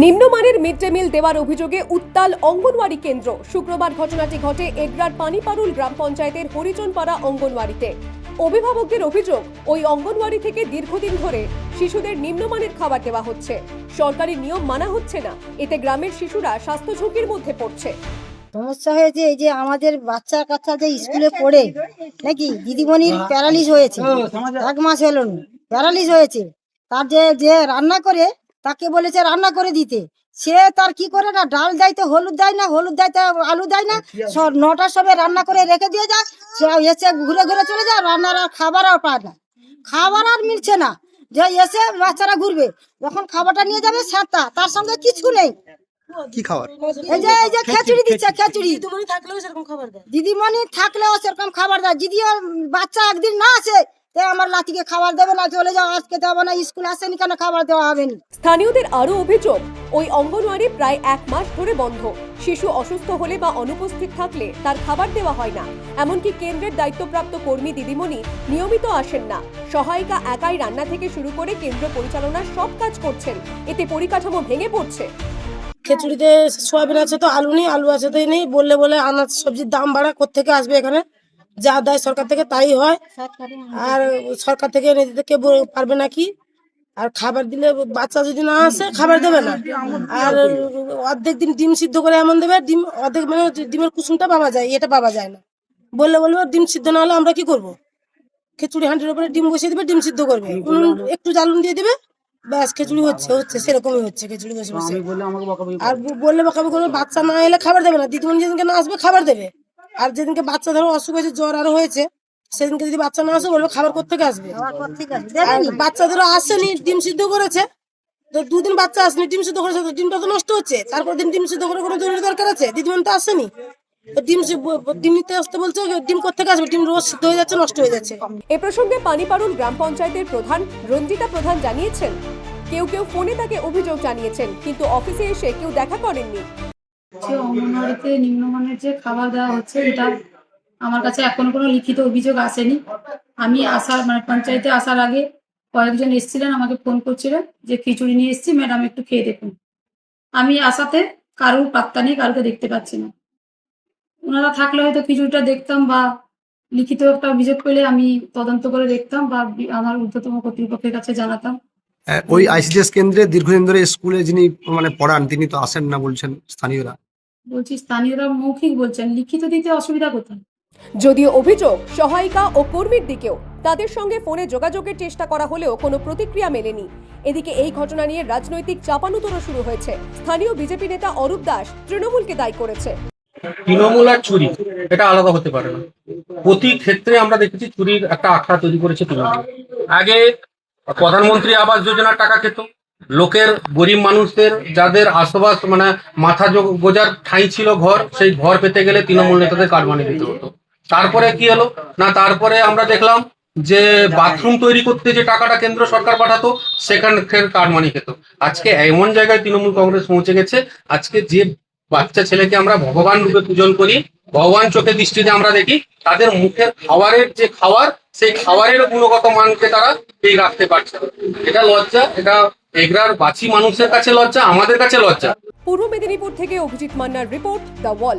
নিম্নমানের mid day meal দেওয়ার অভিযোগে উত্তাল অঙ্গনওয়াড়ি কেন্দ্র। শুক্রবার ঘটনাটি ঘটে এগরার পানিপারুল গ্রাম পঞ্চায়েতের হরিজনপাড়া অঙ্গনওয়াড়িতে। অভিভাবকদের অভিযোগ, ওই অঙ্গনওয়াড়ি থেকে দীর্ঘদিন ধরে শিশুদের নিম্নমানের খাবার দেওয়া হচ্ছে। সরকারি নিয়ম মানা হচ্ছে না, এতে গ্রামের শিশুরা স্বাস্থ্য ঝুঁকির মধ্যে পড়ছে। সমস্যা হয়েছে এই যে আমাদের বাচ্চা কাচ্চা যে স্কুলে পড়ে, নাকি দিদিমণির প্যারালিস হয়েছে? এক মাস হলো প্যারালিস হয়েছে। তার যে যে রান্না করে তাকে বলেছে রান্না করে দিতে। সে তার কি করে না ডাল দেয় তো হলুদ দেয় না হলুদ দেয় তো আলু দেয় না সব নটার সময় রান্না করে রেখে দিয়ে যায় সে এসে ঘুরে ঘুরে চলে যায় রান্নার আর খাবার আর পায় না। খাবার আর মিলছে না। যে এসে বাচ্চারা ঘুরবে যখন খাবারটা নিয়ে যাবে সাতটা তার সঙ্গে কিছু নেই। কি খাবার? এই যে এই যে খিচুড়ি দিচ্ছে খিচুড়ি। দিদিমণি থাকলেও সেরকম খাবার দেয়। যদি ওর বাচ্চা একদিন না আসে তে আমার লাতিকে খাবার দেবে না চলে যাও আজকে দেবো না স্কুল আসেনি কেন খাবার দেওয়া হবে না। স্থানীয়দের আরও অভিযোগ ওই অঙ্গনওয়াড়ি প্রায় এক মাস ধরে বন্ধ। শিশু অসুস্থ হলে বা অনুপস্থিত থাকলে তার খাবার দেওয়া হয় না। এমনকি কেন্দ্রের দায়িত্বপ্রাপ্ত কর্মী দিদিমণি নিয়মিত আসেন না। সহায়িকা একাই রান্না থেকে শুরু করে কেন্দ্র পরিচালনার সব কাজ করছেন। এতে পরিকাঠামো ভেঙে পড়ছে। খিচুড়িতে সোয়াবিন আছে তো আলু নেই আলু আছে তো নেই বললে বলে আনাজ সবজির দাম বাড়া কোথেকে আসবে এখানে? যা দেয় সরকার থেকে তাই হয়। আর সরকার থেকে এনে দিতে কেউ পারবে নাকি আর খাবার দিলে বাচ্চা যদি না আসে খাবার দেবে না। আর অর্ধেক দিন ডিম সিদ্ধ করে এমন দেবে ডিম অর্ধেক মানে ডিমের কুসুমটা পাওয়া যায় এটা পাওয়া যায় না। বললে বলবে ডিম সিদ্ধ না হলে আমরা কি করব? খিচুড়ি হাঁটির উপরে ডিম বসিয়ে দিবে ডিম সিদ্ধ করবে। একটু জ্বালুন দিয়ে দিবে ব্যাস খিচুড়ি হচ্ছে হচ্ছে সেরকমই হচ্ছে খিচুড়ি বসে বসে। আর বললে বকাবি করবে বাচ্চা না এলে খাবার দেবে না। দিদিমণি যেদিনকে না আসবে খাবার দেবে। আর যেদিনকে বাচ্চা ধরো অসুখ হয়েছে জ্বর আরও হয়েছে সেদিনকে যদি বাচ্চা না আসে বলবে খাবার কোথেকে আসবে? আর বাচ্চা ধরো আসেনি ডিম সিদ্ধ করেছে তো দুদিন বাচ্চা আসেনি ডিম সিদ্ধ করেছে তো ডিমটা তো নষ্ট হচ্ছে তারপর দিন ডিম সিদ্ধ করে কোনো জরুরি দরকার আছে? দিদিমণি তো আসেনি। ডিম ডিম নিতে আসতে বলছে ডিম কোথেকে আসবে? ডিম রোজ সিদ্ধ হয়ে যাচ্ছে নষ্ট হয়ে যাচ্ছে। এ প্রসঙ্গে পানিপাড়ুল গ্রাম পঞ্চায়েতের প্রধান রঞ্জিতা প্রধান জানিয়েছেন কেউ কেউ ফোনে তাকে অভিযোগ জানিয়েছেন কিন্তু অফিসে এসে কেউ দেখা করেননি। যে অঙ্গনওয়াড়িতে নিম্নমানের যে খাবার দেওয়া হচ্ছে, এটা আমার কাছে এখনও কোনো লিখিত অভিযোগ আসেনি। আমি আসার মানে পঞ্চায়েতে আসার আগে কয়েকজন এসেছিলেন, আমাকে ফোন করছিলেন যে খিচুড়ি নিয়ে এসেছি, ম্যাডাম একটু খেয়ে দেখুন। আমি আসাতে কারোর পাত্তা নেই, কারোকে দেখতে পাচ্ছি না। ওনারা থাকলে হয়তো খিচুড়িটা দেখতাম বা লিখিত একটা অভিযোগ পেলে আমি তদন্ত করে দেখতাম বা আমার ঊর্ধ্বতম কর্তৃপক্ষের কাছে জানাতাম। ওই আইসিডিএস কেন্দ্রে দীর্ঘদিন ধরে স্কুলে যিনি মানে পড়ান, তিনি তো আসেন না বলছেন স্থানীয়রা। বলছি স্থানীয়রা মৌখিক বলছেন লিখিত দিতে অসুবিধা কোথায়? যদিও অভিযোগ সহায়িকা ও কর্মীর দিকেও তাদের সঙ্গে ফোনে যোগাযোগের চেষ্টা করা হলেও কোনো প্রতিক্রিয়া মেলেনি। এদিকে এই ঘটনা নিয়ে রাজনৈতিক চাপানুতরও শুরু হয়েছে। স্থানীয় বিজেপি নেতা অরূপ দাস তৃণমূলকে দায়ী করেছে। তৃণমূল আর চুরি এটা আলাদা হতে পারে না। প্রতি ক্ষেত্রে আমরা দেখেছি চুরির একটা আখড়া তৈরি করেছে তৃণমূল। আগে প্রধানমন্ত্রী আবাস যোজনার টাকা খেত লোকের গরিব মানুষদের যাদের আশবাস মানে মাথা গোজার ঠাঁই ছিল ঘর, সেই ঘর পেতে গেলে তৃণমূল নেতাদের কার্ড বানিয়ে দিতে হতো। তারপরে কি হলো? না, তারপরে আমরা দেখলাম যে বাথরুম তৈরি করতে যে টাকাটা কেন্দ্র সরকার পাঠাতো, সেখান থেকে কার্ড মানি খেত। আজকে এমন জায়গায় তৃণমূল কংগ্রেস পৌঁছে গেছে, আজকে যে বাচ্চা ছেলেকে আমরা ভগবান রূপে পূজন করি, ভগবান চোখে দৃষ্টিতে আমরা দেখি, তাদের মুখের খাবারের যে খাবার সেই খাবারের গুণগত মানকে তারা ঠিক রাখতে পারছে এটা লজ্জা, এটা এগরার বাছি মানুষের কাছে লজ্জা, আমাদের কাছে লজ্জা। পূর্ব মেদিনীপুর থেকে অভিজিৎ মান্নার রিপোর্ট দ্য ওয়াল